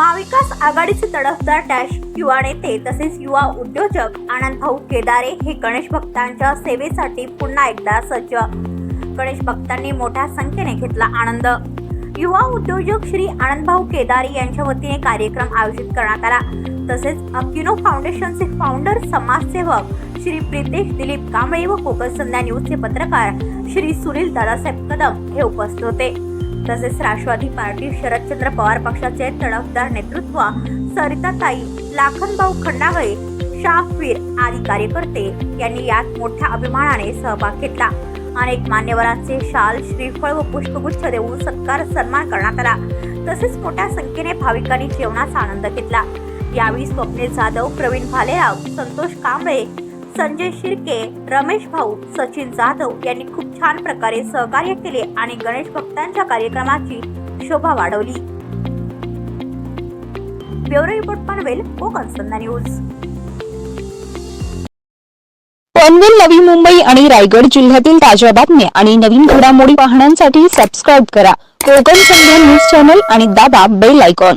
आघाडीचे तडफदार डॅश युवा नेते तसेच युवा उद्योजक आनंद भाऊ केदारे हे गणेश भक्तांच्या सेवेसाठी पुन्हा एकदा सज्ज. गणेश भक्तांनी मोठ्या संख्येने घेतला आनंद. युवा उद्योजक श्री आनंदभाऊ केदारे यांच्या वतीने कार्यक्रम आयोजित करण्यात आला. तसेच अक्युनो फाउंडेशनचे फाउंडर समाजसेवक श्री प्रितेश दिलीप कांबळे व कोकण संध्या न्यूजचे पत्रकार श्री सुनील दादासाहेब कदम हे उपस्थित होते. तसेच राष्ट्रवादी पार्टी शरदचंद्र पवार पक्षाचे तडफदार नेतृत्व सरिताताई लाखनभाऊ खंडागळे शाफवीर आदी कार्यकर्ते यांनी यात मोठ्या अभिमानाने सहभाग घेतला. अनेक मान्यवरांचे शाल श्रीफळ व पुष्पगुच्छ देऊन सत्कार सन्मान करण्यात आला. तसेच मोठ्या संख्येने भाविकांनी जेवणाचा आनंद घेतला. यावेळी स्वप्नील जाधव प्रवीण भालेराव संतोष कांबळे संजय शिर्के रमेश भाऊ सचिन जाधव यांनी खूप छान प्रकारे सहकार्य केले आणि गणेश भक्तांच्या कार्यक्रमाची शोभा वाढवली. Bureau report Panvel Konkan Sandhya news. Panvel Navi Mumbai आणि रायगड जिल्ह्यातील ताज्या बातम्या आणि नवीन घडामोडी पाहण्यासाठी सबस्क्राईब करा. कोकण संध्या न्यूज चॅनल आणि दाबा बेल आयकॉन